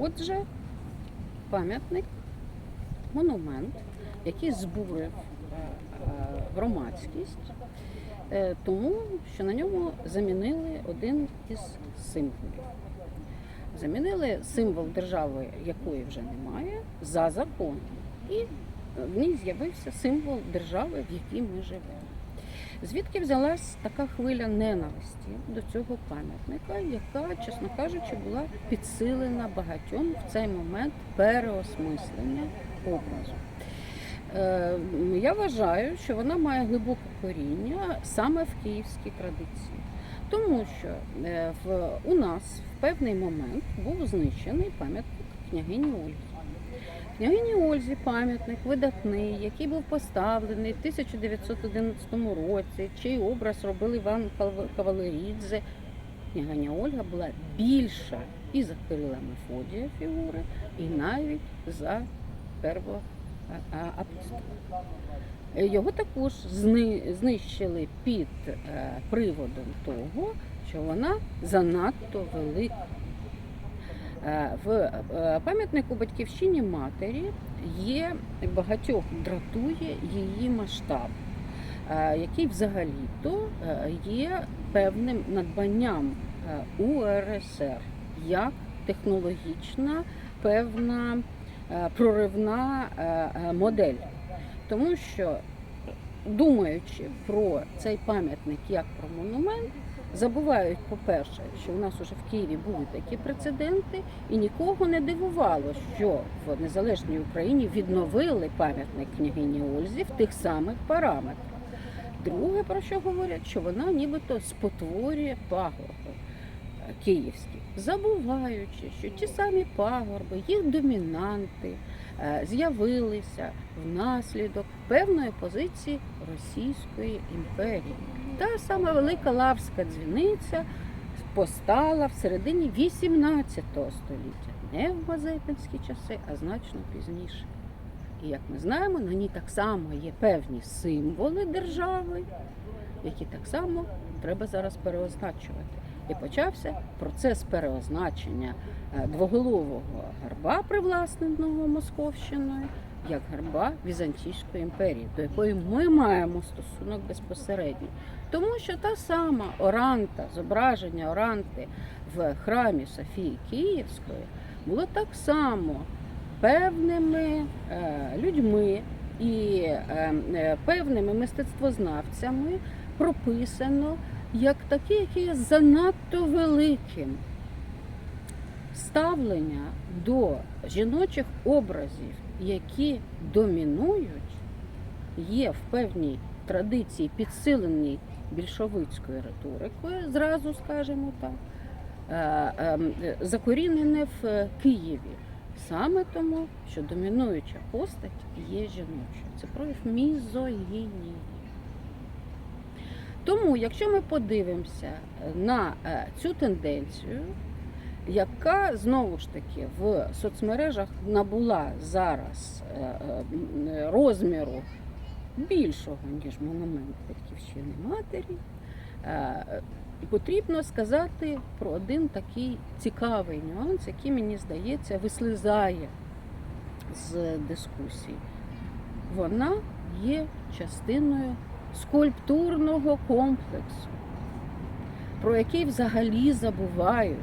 Отже, пам'ятник, монумент, який збурив е, е, громадськість, е, тому що на ньому замінили один із символів. Замінили символ держави, якої вже немає, за законом. І в ній з'явився символ держави, в якій ми живемо. Звідки взялась така хвиля ненависті до цього пам'ятника, яка, чесно кажучи, була підсилена багатьом в цей момент переосмислення образу. Е, Я вважаю, що вона має глибоке коріння саме в київській традиції, тому що е, у нас в певний момент був знищений пам'ятник княгині Ольги. Княгині Ользі пам'ятник видатний, який був поставлений в 1911 році, чий образ робив Іван Кав- Кавалерідзе. Княгиня Ольга була більша і за Кирила Мефодія фігури, і навіть за а, апостола. Його також знищили під е, приводом того, що вона занадто велика. Е, В е, пам'ятнику батьківщині матері є багатьох дратує її масштаб, е, який взагалі-то є певним надбанням УРСР як технологічна певна проривна модель. Тому що, думаючи про цей пам'ятник як про монумент, забувають, по-перше, що у нас уже в Києві були такі прецеденти, і нікого не дивувало, що в незалежній Україні відновили пам'ятник княгині Ользі в тих самих параметрах. Друге, про що говорять, що вона нібито спотворює пагорби е, київські, забуваючи, що ті самі пагорби, їх домінанти е, з'явилися внаслідок певної позиції Російської імперії. Та сама велика Лавська дзвіниця постала в середині 18 століття, не в Мазепинські часи, а значно пізніше. І як ми знаємо, на ній так само є певні символи держави, які так само треба зараз переозначувати. І почався процес переозначення е, двоголового герба, привласненого Московщиною, як герба Візантійської імперії, до якої ми маємо стосунок безпосередній. Тому що та сама оранта, зображення оранти в храмі Софії Київської було так само певними е, людьми і е, певними мистецтвознавцями прописано як таке, яке є занадто великим. Ставлення до жіночих образів, які домінують, є в певній традиції, підсиленій більшовицькою риторикою, зразу скажемо так, е, е, закорінене в Києві. Саме тому, що домінуюча постать є жіночою. Це прояв мізогінії. Тому, якщо ми подивимося на е, цю тенденцію, яка знову ж таки в соцмережах набула зараз е, е, розміру більшого, ніж монумент батьківщини матері, е, потрібно сказати про один такий цікавий нюанс, який, мені здається, вислизає з дискусії. Вона є частиною скульптурного комплексу, про який взагалі забувають,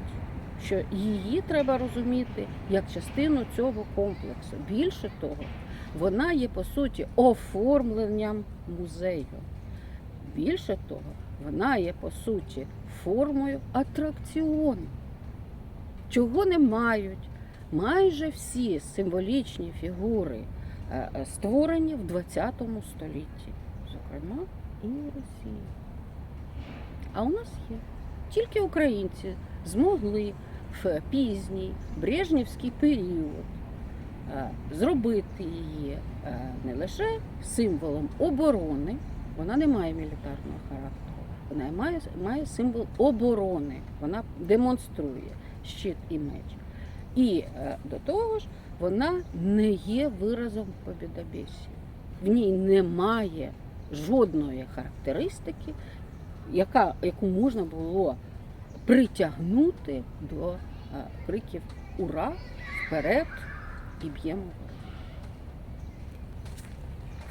що її треба розуміти як частину цього комплексу. Більше того, вона є по суті оформленням музею. Більше того, вона є по суті формою атракціону, чого не мають майже всі символічні фігури, е, е, створені в ХХ столітті, зокрема і Росії. А у нас є. Тільки українці змогли в пізній брежнівський період е, зробити її е, не лише символом оборони, вона не має мілітарного характеру, вона має, має символ оборони, вона демонструє щит і меч. І е, до того ж, вона не є виразом побідобєсії. В ній немає жодної характеристики, яка, яку можна було притягнути до е, криків Ура! Вперед і б'ємо.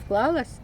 Вклалась?